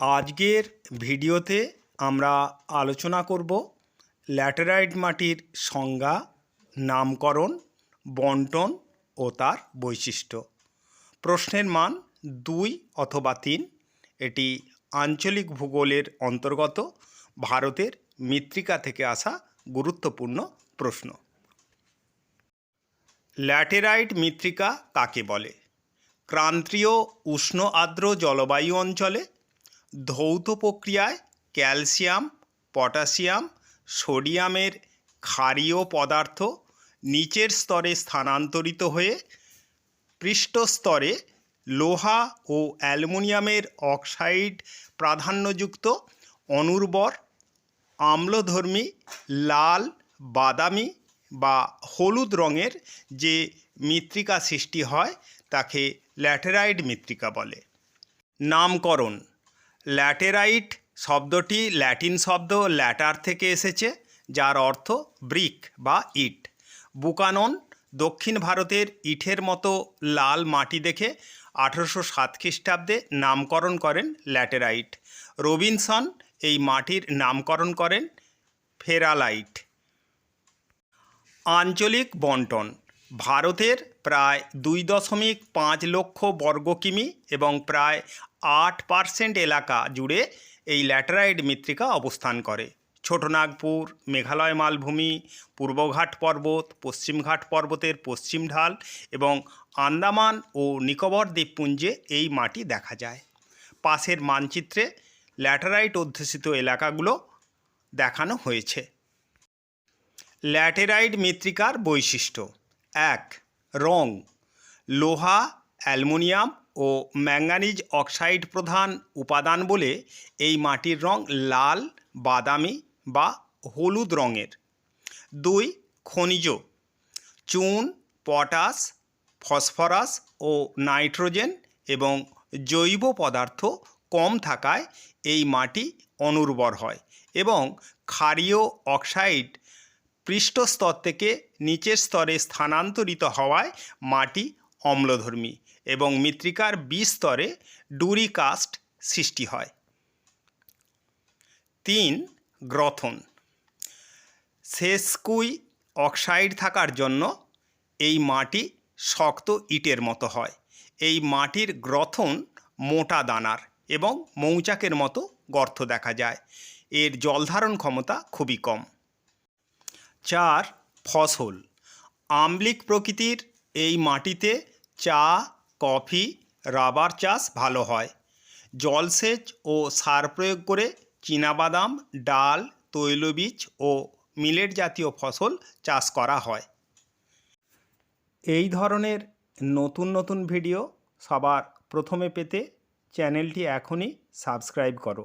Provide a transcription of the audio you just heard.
আজকের ভিডিওতে আমরা আলোচনা করব ল্যাটেরাইট মাটির সংজ্ঞা, নামকরণ, বন্টন ও তার বৈশিষ্ট্য। প্রশ্নের মান দুই অথবা তিন, এটি আঞ্চলিক ভূগোলের অন্তর্গত, ভারতের মৃত্তিকা থেকে আসা গুরুত্বপূর্ণ প্রশ্ন। ল্যাটেরাইট মৃত্তিকা কাকে বলে? ক্রান্তীয় উষ্ণ আর্দ্র জলবায়ু অঞ্চলে ধৌত প্রক্রিয়ায় ক্যালসিয়াম, পটাশিয়াম, সোডিয়ামের ক্ষারীয় পদার্থ নিচের স্তরে স্থানান্তরিত হয়ে পৃষ্ঠস্তরে লোহা ও অ্যালুমিনিয়ামের অক্সাইড প্রাধান্যযুক্ত অনুর্বর, আম্লধর্মী, লাল, বাদামি বা হলুদ রঙের যে মৃত্তিকা সৃষ্টি হয় তাকে ল্যাটেরাইট মৃত্তিকা বলে। নামকরণ ল্যাটেরাইট শব্দটি ল্যাটিন শব্দ ল্যাটার থেকে এসেছে, যার অর্থ ব্রিক বা ইট। বুকানন দক্ষিণ ভারতের ইটের মতো লাল মাটি দেখে আঠেরোশো সাত খ্রিস্টাব্দে নামকরণ করেন ল্যাটেরাইট। রবিনসন এই মাটির নামকরণ করেন ফেরালাইট। আঞ্চলিক বন্টন, ভারতের প্রায় দুই দশমিক পাঁচ লক্ষ বর্গ কিমি এবং প্রায় আট পার্সেন্ট এলাকা জুড়ে এই ল্যাটেরাইট মৃত্তিকা অবস্থান করে। ছোটনাগপুর মেঘালয় মালভূমি পূর্বঘাট পর্বত পশ্চিমঘাট পর্বতের পশ্চিম ঢাল এবং আন্দামান ও নিকোবর দ্বীপপুঞ্জে এই মাটি দেখা যায়। পাশের মানচিত্রে ল্যাটেরাইট অধ্যুষিত এলাকাগুলো দেখানো হয়েছে। ল্যাটেরাইট মৃত্তিকার বৈশিষ্ট্য। এক রং। লোহা, অ্যালুমিনিয়াম ও ম্যাঙ্গানিজ অক্সাইড প্রধান উপাদান বলে এই মাটির রং লাল, বাদামি বা হলুদ রঙের। দুই, খনিজ। চুন, পটাশ, ফসফরাস ও নাইট্রোজেন এবং জৈব পদার্থ কম থাকায় এই মাটি অনুর্বর হয় এবং ক্ষারীয় অক্সাইড পৃষ্ঠস্তর থেকে নিচের স্তরে স্থানান্তরিত হওয়ায় মাটি অম্লধর্মী এবং মৃত্তিকার বিস্তরে ডুরিকাস্ট সৃষ্টি হয়। তিন, গ্রথন। শেষকুই অক্সাইড থাকার জন্য এই মাটি শক্ত ইটের মতো হয়। এই মাটির গ্রথন মোটা দানার এবং মৌচাকের মতো গর্ত দেখা যায়। এর জলধারণ ক্ষমতা খুবই কম। চার ফসল। আম্লিক প্রকৃতির এই মাটিতে চা, কফি, রাবার চাষ ভালো হয়। জলসেচ ও সার প্রয়োগ করে চীনাবাদাম, ডাল, তৈলবীজ ও মিলেট জাতীয় ফসল চাষ করা হয়। এই ধরনের নতুন নতুন ভিডিও সবার প্রথমে পেতে চ্যানেলটি এখনই সাবস্ক্রাইব করো।